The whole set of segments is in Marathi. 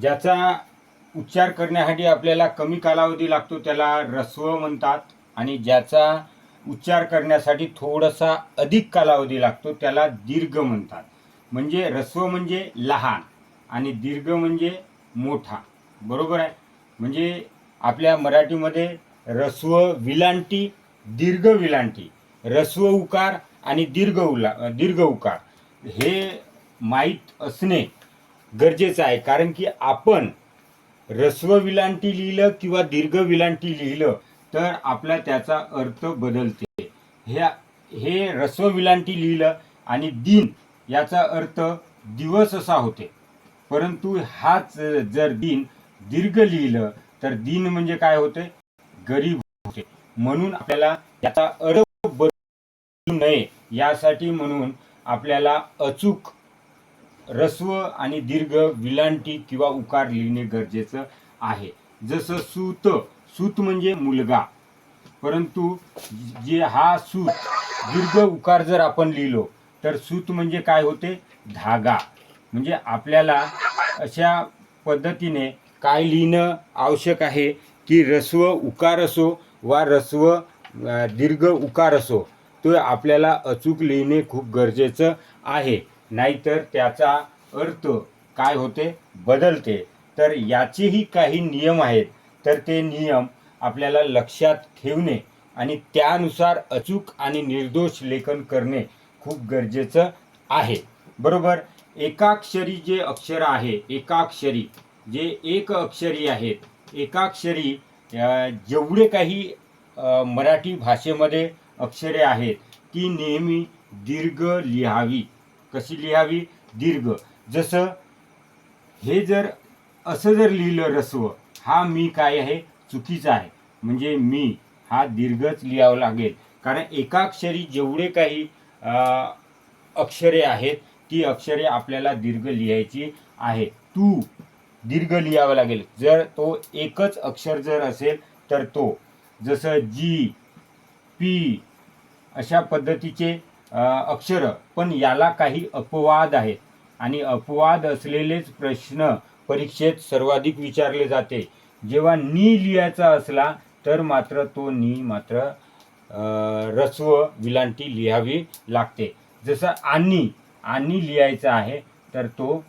ज्याचा उच्चार करण्यासाठी आपल्याला कमी कालावधी लागतो त्याला रस्व म्हणतात. आणि ज्याचा उच्चार करण्यासाठी थोडासा अधिक कालावधी लागतो त्याला दीर्घ म्हणतात. म्हणजे रस्व म्हणजे लहान आणि दीर्घ म्हणजे मोठा. बरोबर आहे? म्हणजे आपल्या मराठीमध्ये रस्व विलांटी दीर्घ विलांटी. रस्व उकार आणि दीर्घ उला दीर्घ उकार. हे माहीत असणे गरजेचं आहे. कारण की आपण रस्व विलांटी लिहिलं किंवा दीर्घ विलांटी लिहिलं तर आपला त्याचा अर्थ बदलते. हे हे रस्व विलांटी लिहिलं आणि दिन याचा अर्थ दिवस असा होते. परंतु हाच जर दिन दीर्घ लिहिलं तर दिन म्हणजे काय होते? गरीब होते. म्हणून आपल्याला याचा अर्थ बदलू नये. यासाठी म्हणून आपल्याला अचूक रस्व आणि दीर्घ विलांटी किंवा उकार लिहिणे गरजेचं आहे. जसं सूत सूत म्हणजे मुलगा. परंतु जे हा सूत दीर्घ उकार जर आपण लिहिलो तर सूत म्हणजे काय होते? धागा. म्हणजे आपल्याला अशा पद्धतीने काय लिहिणं आवश्यक आहे की रस्व उकार असो वा रस्व दीर्घ उकार असो तो आपल्याला अचूक लिहिणे खूप गरजेचं आहे. नाहीतर त्याचा अर्थ काय होते? बदलते. तर याचेही काही नियम आहेत. तर ते नियम आपल्याला लक्षात ठेवणे आणि त्यानुसार अचूक आणि निर्दोष लेखन करणे खूप गरजेचं आहे. बरोबर? एकाक्षरी जे अक्षर आहे एकाक्षरी जे एक अक्षरी आहेत एकाक्षरी जेवढे काही मराठी भाषेमध्ये अक्षरे आहेत ती नेहमी दीर्घ लिहावी. कशी लिहावी? दीर्घ. जसं हे जर असं जर लिहिलं रस्व हा मी काय आहे? चुकीचा आहे. म्हणजे मी हा दीर्घच लिहावं लागेल. कारण एकाक्षरी जेवढे काही अक्षरे आहेत ती अक्षरे आपल्याला दीर्घ लिहायची आहे तू दीर्घ लिहावं लागेल. जर तो एकच अक्षर जर असेल तर तो. जसं जी पी अशा पद्धतीचे अक्षर. पण याला काही अपवाद आहेत. आणि अपवाद असलेलेच प्रश्न परीक्षेत सर्वाधिक विचारले जाते. जेव्हा नी लिहायचा असला तर मात्र तो नी मात्र रस्व विलांटी लिहावी लागते. जसं आणि आणि लिहायचं आहे तर तो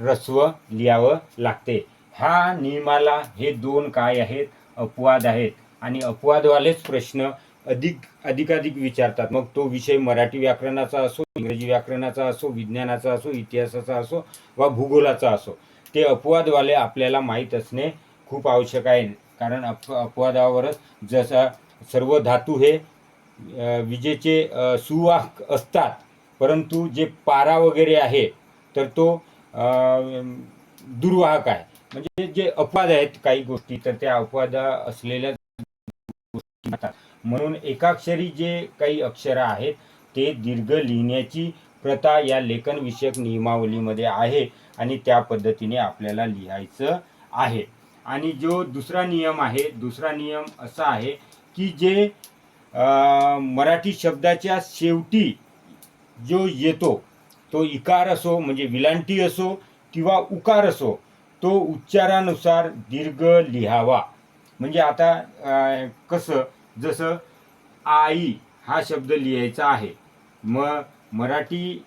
रस्व लिहावं लागते. ह्या नियमाला हे दोन काय आहेत? अपवाद आहेत. आणि अपवादवालेच प्रश्न अधिक अधिकाधिक विचारतात. मग तो विषय मराठी व्याकरणाचा असो इंग्रजी व्याकरणाचा असो विज्ञानाचा असो इतिहासाचा असो वा भूगोलाचा असो ते अपवादवाले आपल्याला माहीत असणे खूप आवश्यक आहे. कारण अप अपवादावरच जसा सर्व धातू हे विजेचे सुवाहक असतात. परंतु जे पारा वगैरे आहे तर तो दुर्वाहक आहे. म्हणजे जे अपवाद आहेत काही गोष्टी तर त्या अपवाद असलेल्या गोष्टी म्हणून एकाक्षरी जे काही अक्षरं आहेत ते दीर्घ लिहिण्याची प्रथा या लेखनविषयक नियमावलीमध्ये आहे आणि त्या पद्धतीने आपल्याला लिहायचं आहे. आणि जो दुसरा नियम आहे दुसरा नियम असा आहे की जे मराठी शब्दाच्या शेवटी जो येतो तो इकार असो म्हणजे विलांटी असो किंवा उकार असो तो उच्चारानुसार दीर्घ लिहावा. म्हणजे आता कसं जसं आई हा शब्द लिहायचा आहे. मग मराठी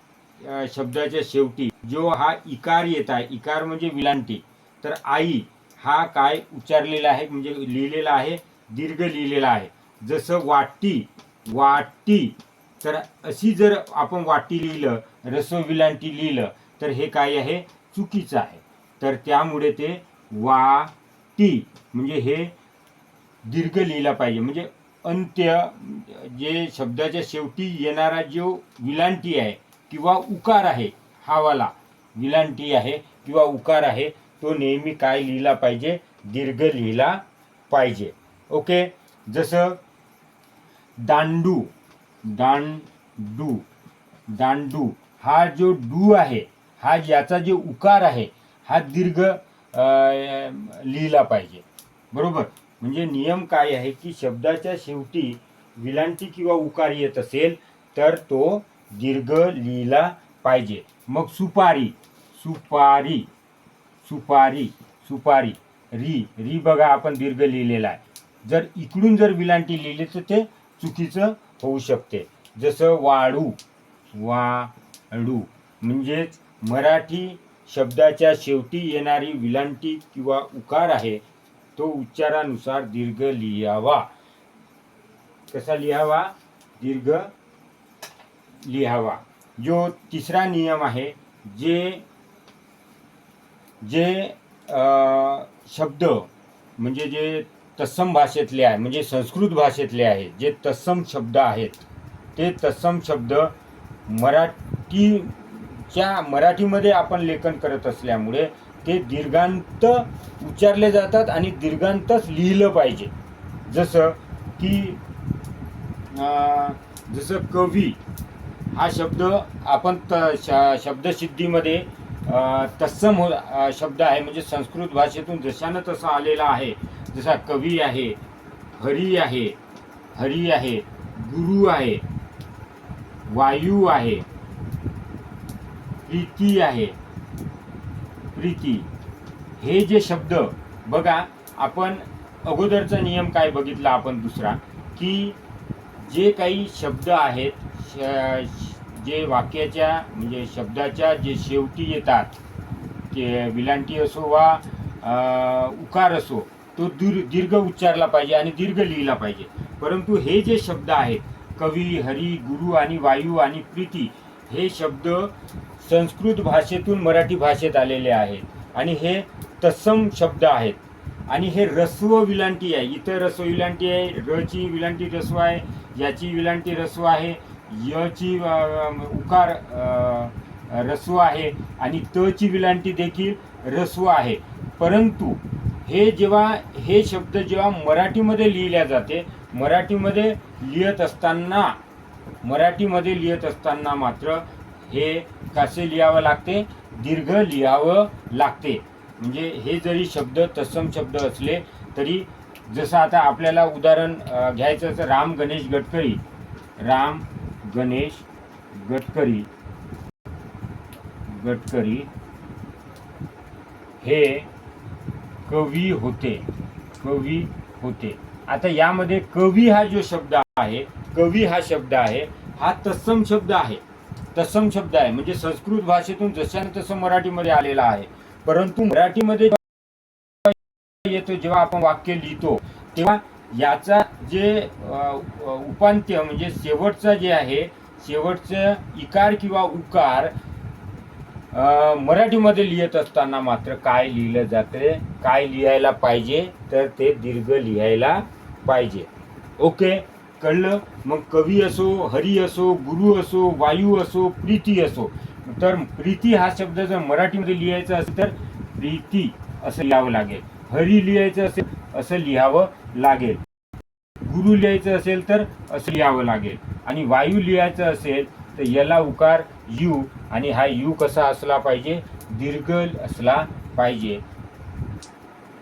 शब्दाच्या शेवटी जो हा इकार येत आहे इकार म्हणजे विलांटी तर आई हा काय उच्चारलेला आहे म्हणजे लिहिलेला आहे दीर्घ लिहिलेला आहे. जसं वाटी वाटी तर अशी जर आपण वाटी लिहिलं रसो विलांटी लिहिलं तर हे काय आहे? चुकीचं आहे. तर त्यामुळे ते वाटी म्हणजे हे दीर्घ लिहिला पाहिजे. म्हणजे अंत्य जे शब्दाच्या शेवटी येणारा जो विलांटी आहे किंवा उकार आहे हा वाला विलांटी आहे किंवा उकार आहे तो नेहमी काय लिहिला पाहिजे? दीर्घ लिहिला पाहिजे. ओके? जसं दांडू दांडू दांडू हा जो डू आहे हा याचा जो उकार आहे हा दीर्घ लिहिला पाहिजे. बरोबर? म्हणजे नियम काय आहे की शब्दाच्या शेवटी विलांटी किंवा उकार येत असेल तर तो दीर्घ लिहिला पाहिजे. मग सुपारी सुपारी सुपारी सुपारी री री बघा आपण दीर्घ लिहिलेला आहे. जर इकडून जर विलांटी लिहिली तर ते चुकीचं होऊ शकते. जसं वाळू वाळू म्हणजेच मराठी शब्दाच्या शेवटी येणारी विलांटी किंवा उकार आहे तो उच्चारानुसार दीर्घ लिहावा. कसा लिहावा? दीर्घ लिहावा. जो तिसरा नियम आहे जे जे शब्द म्हणजे जे तत्सम भाषेतले आहे म्हणजे संस्कृत भाषेतले आहे जे तत्सम शब्द आहेत ते तत्सम शब्द मराठीच्या मराठीमध्ये आपण लेखन करत असल्यामुळे ते दीर्घांत उच्चारले जातात आणि दीर्घांतच लिहिलं पाहिजे. जसं की जसं कवी हा शब्द आपण त श शब्दसिद्धीमध्ये तत्सम हो शब्द आहे म्हणजे संस्कृत भाषेतून जशानं तसा आलेला आहे जसा कवी आहे हरी आहे हरी आहे गुरु आहे वायू आहे प्रीती आहे प्रीती हे जे शब्द बघा आपण अगोदरचा नियम काय बघितला आपण दुसरा की जे काही शब्द आहेत श- जे वाक्याच्या म्हणजे शब्दाच्या जे शेवटी येतात ते विलांटी असो वा उकार असो तो दीर्घ दीर्घ उच्चारला पाहिजे आणि दीर्घ लिहिला पाहिजे. परंतु हे जे शब्द आहेत कवी हरी गुरु आणि वायू आणि प्रीती हे शब्द संस्कृत भाषेतून मराठी भाषेत आलेले आहेत. आणि हे तत्सम शब्द आहेत. आणि हे रस्व विलांटी आहे. इथं रस्व विलांटी आहे रची विलांटी रस्व आहे याची विलांटी रस्व आहे यची ची उकार रस्व आहे आणि त ची विलांटी देखील रस्व आहे. परंतु हे जेव्हा हे शब्द जेव्हा मराठीमध्ये लिहिल्या जाते मराठीमध्ये लिहित असताना मराठीमध्ये लिहित असताना मात्र हे कसे लिहावं लागते? दीर्घ लिहावं लागते. म्हणजे हे जरी शब्द तत्सम शब्द असले तरी जसं आता आपल्याला उदाहरण घ्यायचं तर राम गणेश गडकरी. राम गणेश गडकरी गडकरी हे कवी होते. कवी होते. आता यामध्ये कवी हा जो शब्द आहे कवी हा शब्द आहे हा तत्सम शब्द आहे. तत्सम शब्द आहे. म्हणजे संस्कृत भाषेतून जशाने तसं मराठीमध्ये आलेला आहे. परंतु मराठीमध्ये येतो जेव्हा आपण वाक्य लिहितो तेव्हा याचा जे उपांत्य म्हणजे शेवटचं जे आहे शेवटचं इकार किंवा उकार मराठीमध्ये लिहित असताना मात्र काय लिहिलं जाते काय लिहायला पाहिजे तर ते दीर्घ लिहायला पाहिजे. ओके? कळलं मग कवी असो हरी असो गुरु असो वायू असो प्रीती असो. तर प्रीती हा शब्द जर मराठीमध्ये लिहायचा असेल तर प्रीती असं लिहावं लागेल. हरी लिहायचं असेल असं लिहावं लागेल. गुरु लिहायचं असेल तर असं लिहावं लागेल. आणि वायू लिहायचं असेल तर याला उकार यू आणि हा यू कसा असला पाहिजे? दीर्घल असला पाहिजे.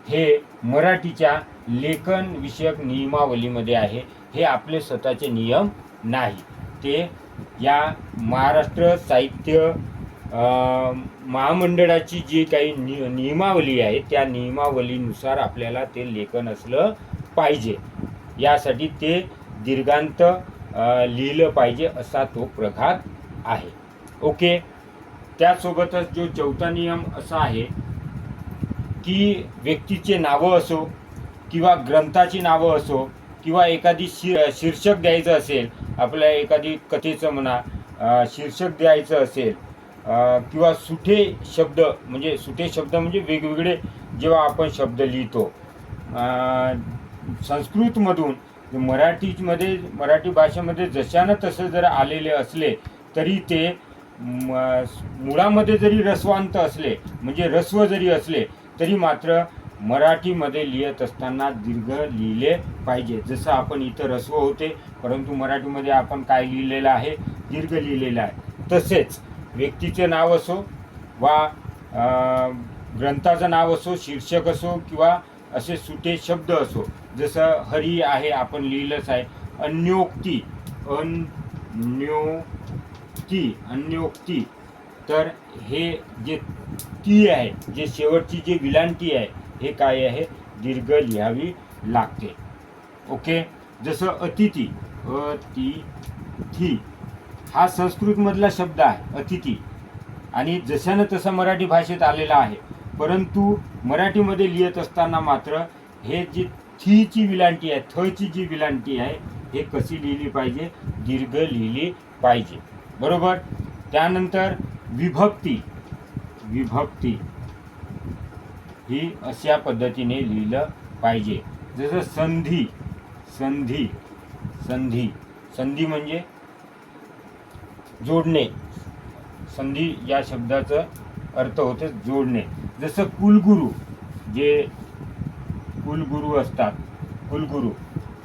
हे मराठीच्या लेखन विषयक नियमावलीमध्ये आहे. हे आपले स्वतःचे नियम नाही. ते या महाराष्ट्र साहित्य महामंडळाची जी काही नि नियमावली आहे त्या नियमावलीनुसार आपल्याला ते लेखन असलं पाहिजे. यासाठी ते दीर्घांत लिहिलं पाहिजे असा तो प्रघात आहे. ओके? त्यासोबतच जो चौथा नियम असा आहे की व्यक्तीचे नावं असो किंवा ग्रंथाची नावं असो किंवा एखादी शि शीर्षक द्यायचं असेल आपल्या एखादी कथेचं म्हणा शीर्षक द्यायचं असेल किंवा सुठे शब्द म्हणजे सुठे शब्द म्हणजे वेगवेगळे जेव्हा आपण शब्द लिहितो. संस्कृतमधून मराठीमध्ये मराठी भाषेमध्ये जशानं तसं जर आलेले असले तरी ते मुळामध्ये जरी रस्वांत असले म्हणजे रस्व जरी असले तरी मात्र मराठीमध्ये लिहित असताना दीर्घ लिहिले पाहिजे. जसं आपण इथं रस्व होते परंतु मराठीमध्ये आपण काय लिहिलेलं आहे? दीर्घ लिहिलेलं आहे. तसेच व्यक्तीचे नाव असो वा ग्रंथाचं नाव असो शीर्षक असो किंवा असे सुटे शब्द असो जसं हरी आहे आपण लिहिलंच आहे. अन्योक्ती अन्योक्ती अन्योक्ती. तर हे जे ती आहे जे शेवटची जी विलांटी आहे हे काय आहे? दीर्घ लिहावी लागते. ओके? जसं अतिथी अतिथी. हा संस्कृतमधला शब्द आहे अतिथी. आणि जशानं तसा मराठी भाषेत आलेला आहे. परंतु मराठीमध्ये लिहित असताना मात्र हे जी थीची विलांटी आहे थची जी विलांटी आहे हे कशी लिहिली पाहिजे? दीर्घ लिहिली पाहिजे. बरोबर? त्यानंतर विभक्ती. विभक्ती. ही अशा पद्धतीने लिहिलं पाहिजे. जसं संधी संधी संधी. संधी म्हणजे जोडणे. संधी या शब्दाचं अर्थ होते जोडणे. जसं कुलगुरू जे कुलगुरू असतात कुलगुरू.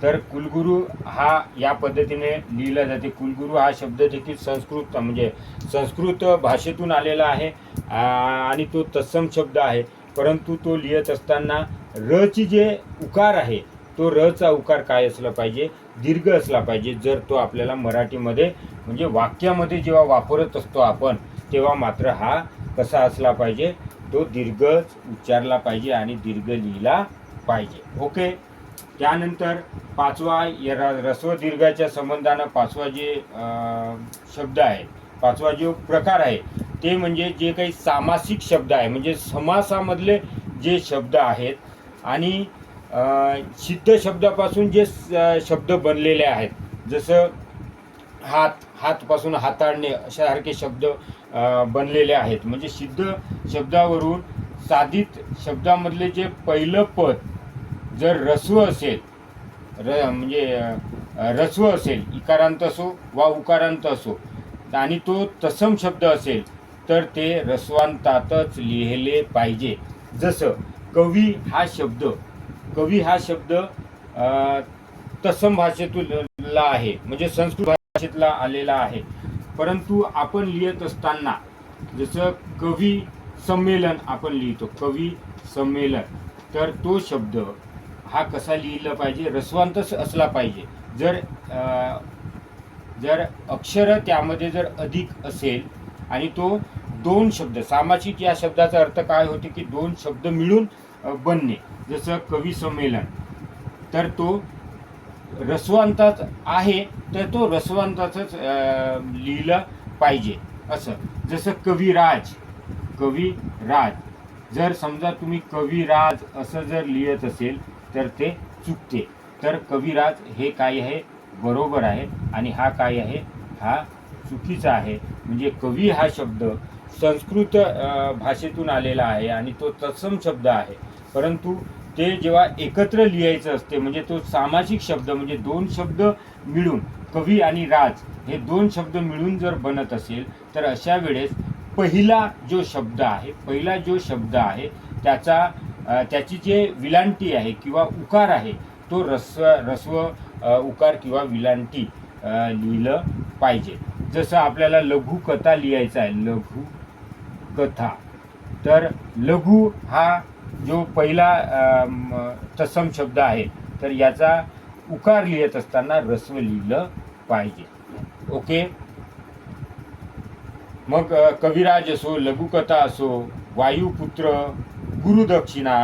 तर कुलगुरू हा या पद्धतीने लिहिला जाते. कुलगुरू हा शब्द देखील संस्कृत म्हणजे संस्कृत भाषेतून आलेला आहे आणि तो तत्सम शब्द आहे. परंतु तो लिहित असताना रची जे उकार आहे तो रचा उकार काय असला पाहिजे? दीर्घ असला पाहिजे. जर तो आपल्याला मराठीमध्ये म्हणजे वाक्यामध्ये जेव्हा वापरत असतो आपण तेव्हा मात्र हा कसा असला पाहिजे? तो दीर्घच उच्चारला पाहिजे आणि दीर्घ लिहिला पाहिजे. ओके? त्यानंतर पाचवा या रस्व दीर्घाच्या संबंधानं पाचवा जे शब्द आहे पाचवा जो प्रकार आहे ते म्हणजे जे काही सामासिक शब्द आहे म्हणजे समासामधले जे शब्द आहेत आणि सिद्ध शब्दापासून जे शब्द बनलेले आहेत जसं हात हातपासून हाताळणे अशासारखे शब्द बनलेले आहेत. म्हणजे सिद्ध शब्दावरून साधित शब्दामधले जे पहिलं पद जर रस्व असेल र म्हणजे रस्व असेल इकारांत असो वा उकारांत असो आणि तो तसम शब्द असेल तर ते रस्वांतातच लिहिले पाहिजे. जसं कवी हा शब्द कवी हा शब्द तत्सम भाषेतला आहे म्हणजे संस्कृत भाषेतला आलेला आहे. परंतु आपण लिहित असताना जसं कवी संमेलन आपण लिहितो कवी संमेलन तर तो शब्द हा कसा लिहिला पाहिजे? रसवांतच असला पाहिजे. जर जर अक्षर त्यामध्ये जर अधिक असेल आणि तो दोन शब्द सामासिक या शब्दाचा अर्थ काय होते की दोन शब्द मिळून बनणे. जसं कवी संमेलन तर तो रसवंताच आहे तर तो रसवंताचंच लिहिलं पाहिजे असं. जसं कविराज कविराज. जर समजा तुम्ही कविराज असं जर लिहित असेल तर ते चुकते. तर कविराज हे काय आहे? बरोबर आहे. आणि हा काय आहे? हा चुकीचा आहे. म्हणजे कवी हा शब्द संस्कृत भाषेतून आलेला आहे आणि तो तत्सम शब्द आहे. परंतु ते जेव्हा एकत्र लिहायचं असते म्हणजे तो सामाजिक शब्द म्हणजे दोन शब्द मिळून कवी आणि राज हे दोन शब्द मिळून जर बनत असेल तर अशा वेळेस पहिला जो शब्द आहे पहिला जो शब्द आहे त्याचा त्याची जे विलांटी आहे किंवा उकार आहे तो रस्व रस्व उकार किंवा विलांटी लिहिलं पाहिजे. जसं आपल्याला लघुकथा लिहायचा आहे लघु कथा. तर लघु हा जो पहिला तत्सम शब्द आहे तर याचा उकार लिहित असताना रस्व लिहिलं पाहिजे. ओके? मग कविराज असो लघुकथा असो वायुपुत्र गुरुदक्षिणा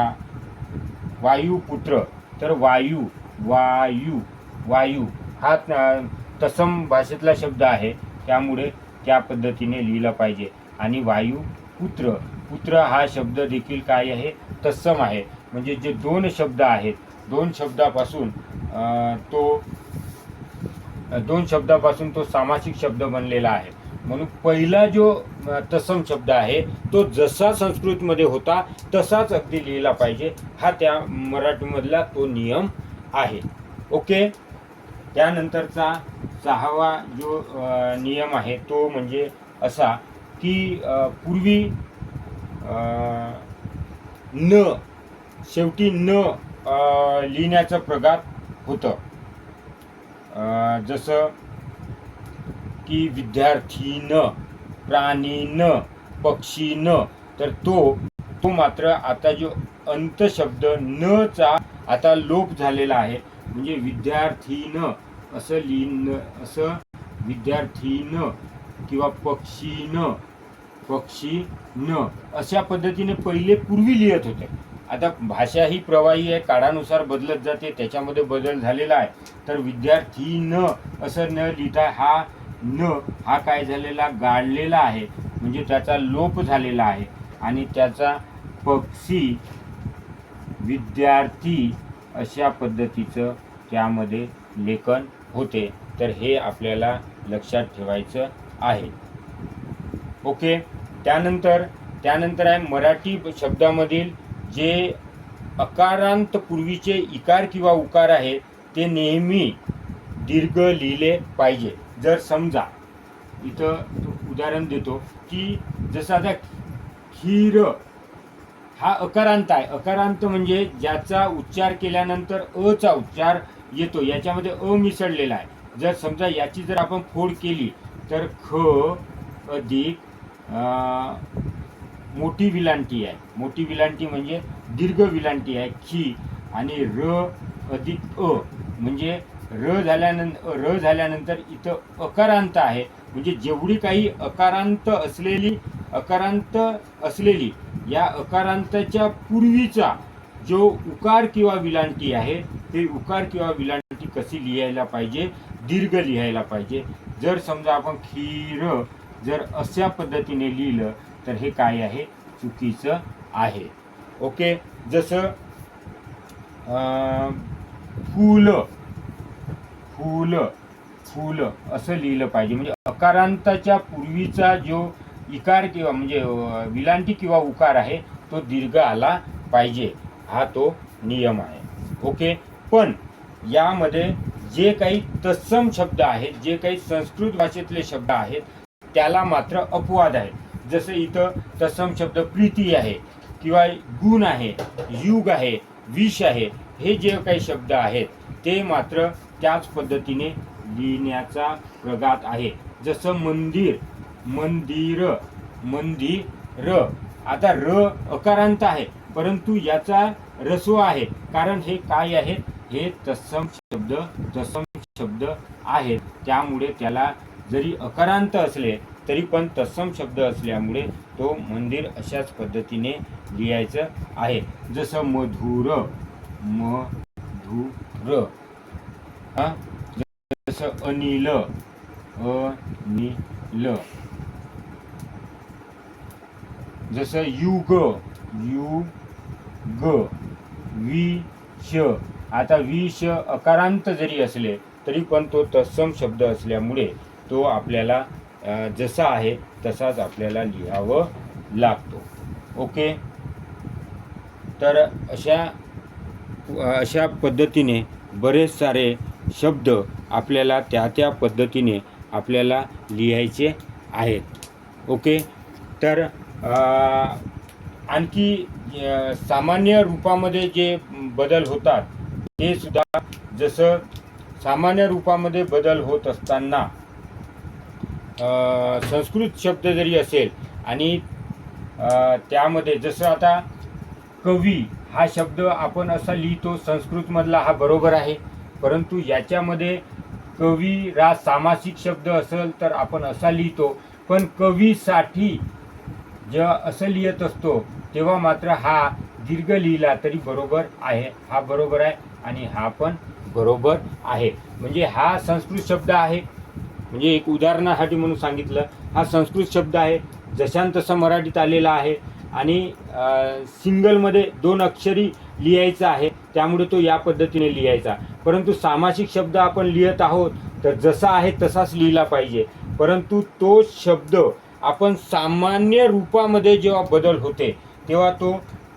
वायुपुत्र तर वायू वायू वायू. हा तसम तत्सम भाषेतला शब्द आहे. त्यामुळे त्या पद्धतीने लिहिला पाहिजे. आणि वायू पुत्र. पुत्र हा शब्द देखील काय आहे? तत्सम आहे. म्हणजे जे दोन शब्द आहेत दोन शब्दापासून तो दोन शब्दापासून तो सामासिक शब्द बनलेला आहे. म्हणून पहिला जो तसम तत्सम शब्द आहे तो जसा संस्कृतमध्ये होता तसाच अगदी लिहिला पाहिजे. हा त्या मराठीमधला तो नियम आहे. ओके? त्यानंतरचा सहावा जो नियम आहे तो म्हणजे असा की पूर्वी न शेवटी न लिहिण्याचं प्रघात होतं. जसं की विद्यार्थीनं प्राणीनं पक्षीनं तर तो तो मात्र आता जो अंत शब्द न चा आता लोप झालेला आहे. म्हणजे विद्यार्थीनं असं लिहिणं असं विद्यार्थीनं किंवा पक्षीनं पक्षी न अशा पद्धतीने पहिले पूर्वी लिहित होते. आता भाषा ही प्रवाही आहे काळानुसार बदलत जाते त्याच्यामध्ये बदल झालेला आहे. तर विद्यार्थी न असं न लिहिता हा न हा काय झालेला गाळलेला आहे. म्हणजे त्याचा लोप झालेला आहे. आणि त्याचा पक्षी विद्यार्थी अशा पद्धतीचं त्यामध्ये लेखन होते तर हे आपल्याला लक्षात ठेवायचं आहे. ओके? त्यानंतर त्यानंतर आहे मराठी शब्दामधील जे अकारांत पूर्वीचे इकार किंवा उकार आहे ते नेहमी दीर्घ लिहिले पाहिजे. जर समजा इथं उदाहरण देतो की जसं आता खीर हा अकारांत आहे. अकारांत म्हणजे ज्याचा उच्चार केल्यानंतर अचा उच्चार येतो. याच्यामध्ये अ मिसळलेला आहे. जर समजा याची जर आपण फोड केली तर ख अधिक मोठी विलांटी आहे. मोठी विलांटी म्हणजे दीर्घ विलांटी आहे. खी आणि र अधिक अ. म्हणजे र झाल्यानंतर र झाल्यानंतर इथं अकारांत आहे. म्हणजे जेवढी काही अकारांत असलेली अकारांत असलेली या अकारांताच्या पूर्वीचा जो उकार किंवा विलांटी आहे ते उकार किंवा विलांटी कशी लिहायला पाहिजे? दीर्घ लिहायला पाहिजे. जर समजा आपण खीर जर अशा पद्धतीने लिहिलं तर हे काय आहे? चुकीचं आहे. ओके? जसं फूल फूल फूल असं लिहिलं पाहिजे. म्हणजे अकारांताच्या पूर्वीचा जो इकार किंवा म्हणजे विलांटी किंवा उकार आहे तो दीर्घ आला पाहिजे. हा तो नियम आहे. ओके? पण यामध्ये जे काही तत्सम शब्द आहेत जे काही संस्कृत भाषेतले शब्द आहेत त्याला मात्र अपवाद आहे जसं इथं तत्सम शब्द प्रीती आहे किंवा गुण आहे युग आहे विष आहे हे जे काही शब्द आहेत ते मात्र त्याच पद्धतीने लिहिण्याचा प्रघात आहे. जसं मंदिर मंदिर मंदिर र. आता र अकारांत आहे. परंतु याचा रस्व आहे. कारण हे काय आहेत हे तत्सम शब्द तत्सम शब्द आहेत. त्यामुळे त्याला जरी अकारांत असले तरी पण तत्सम शब्द असल्यामुळे तो मंदिर अशाच पद्धतीने लिहायचं आहे. जसं मधुर मधुर. जसं अनिल अनिल. जसं युग युग. ग वि श आता विष अकारांत जरी असले तरी पण तो तत्सम शब्द असल्यामुळे तो आपल्याला जसा आहे तसाच आपल्याला लिहावं लागतो. ओके? तर अशा अशा पद्धतीने बरेच सारे शब्द आपल्याला त्या त्या पद्धतीने आपल्याला लिहायचे आहेत. ओके? तर आणखी सामान्य रूपामध्ये जे बदल होतात ते सुद्धा जसं सामान्य रूपामध्ये बदल होत असताना संस्कृत शब्द जरी असेल आणि त्यामध्ये जसं आता कवी हा शब्द आपण असा लिहितो संस्कृतमधला हा बरोबर आहे. परंतु याच्यामध्ये कवी रा सामासिक शब्द असेल तर आपण असा लिहितो पण कवीसाठी जेव्हा असं लिहित असतो तेव्हा मात्र हा दीर्घ लिहिला तरी बरोबर आहे. हा बरोबर आहे आणि हा पण बरोबर आहे. म्हणजे हा संस्कृत शब्द आहे. म्हणजे एक उदाहरणासाठी म्हणून सांगितलं हा संस्कृत शब्द आहे. जशान तसं मराठीत आलेला आहे आणि सिंगलमध्ये दोन अक्षरी लिहायचा आहे. त्यामुळे तो या पद्धतीने लिहायचा. परंतु सामासिक शब्द आपण लिहित आहोत तर जसा आहे तसाच लिहिला पाहिजे. परंतु तो शब्द आपण सामान्य रूपामध्ये जेव्हा बदल होते तेव्हा तो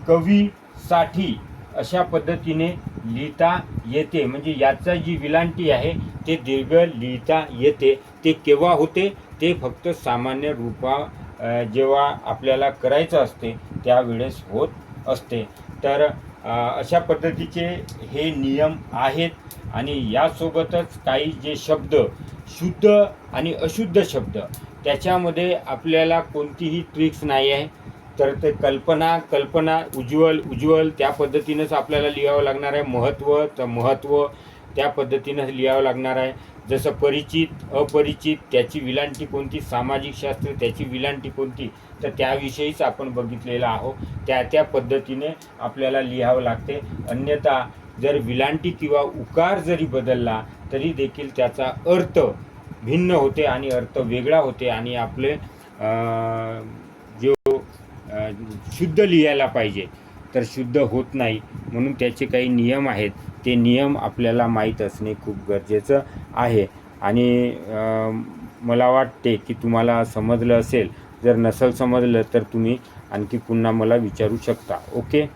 कवीसाठी अशा पद्धतीने लिहिता येते. म्हणजे याचा जी विलांटी आहे ते दीर्घ लिहिता येते. ते केव्हा होते? ते फक्त सामान्य रूपा जेव्हा आपल्याला करायचं असते त्यावेळेस होत असते. तर अशा पद्धतीचे हे नियम आहेत आणि यासोबतच काही जे शब्द शुद्ध आणि अशुद्ध शब्द त्याच्यामध्ये आपल्याला कोणतीही ट्रिक्स नाही आहे. तर ते कल्पना कल्पना उज्ज्वल उज्ज्वल त्या पद्धतीनंच आपल्याला लिहावं लागणार आहे. महत्त्व तर महत्त्व त्या पद्धतीनं लिहावं लागणार आहे. जसं परिचित अपरिचित त्याची विलांटी कोणती? सामाजिक शास्त्र त्याची विलांटी कोणती? तर त्याविषयीच आपण बघितलेलं आहोत. त्या त्या पद्धतीने आपल्याला लिहावं लागते. अन्यथा जर विलांटी किंवा उकार जरी बदलला तरी देखील त्याचा अर्थ भिन्न होते आणि अर्थ वेगळा होते आणि आपले जो शुद्ध लिहायला पाहिजे तर शुद्ध होत नाही म्हणून त्याचे काही नियम आहेत. ते नियम आपल्याला माहीत असणे खूप गरजेचं आहे. आणि मला वाटते की तुम्हाला समजलं असेल. जर नसेल समजलं तर तुम्ही आणखी पुन्हा मला विचारू शकता. ओके?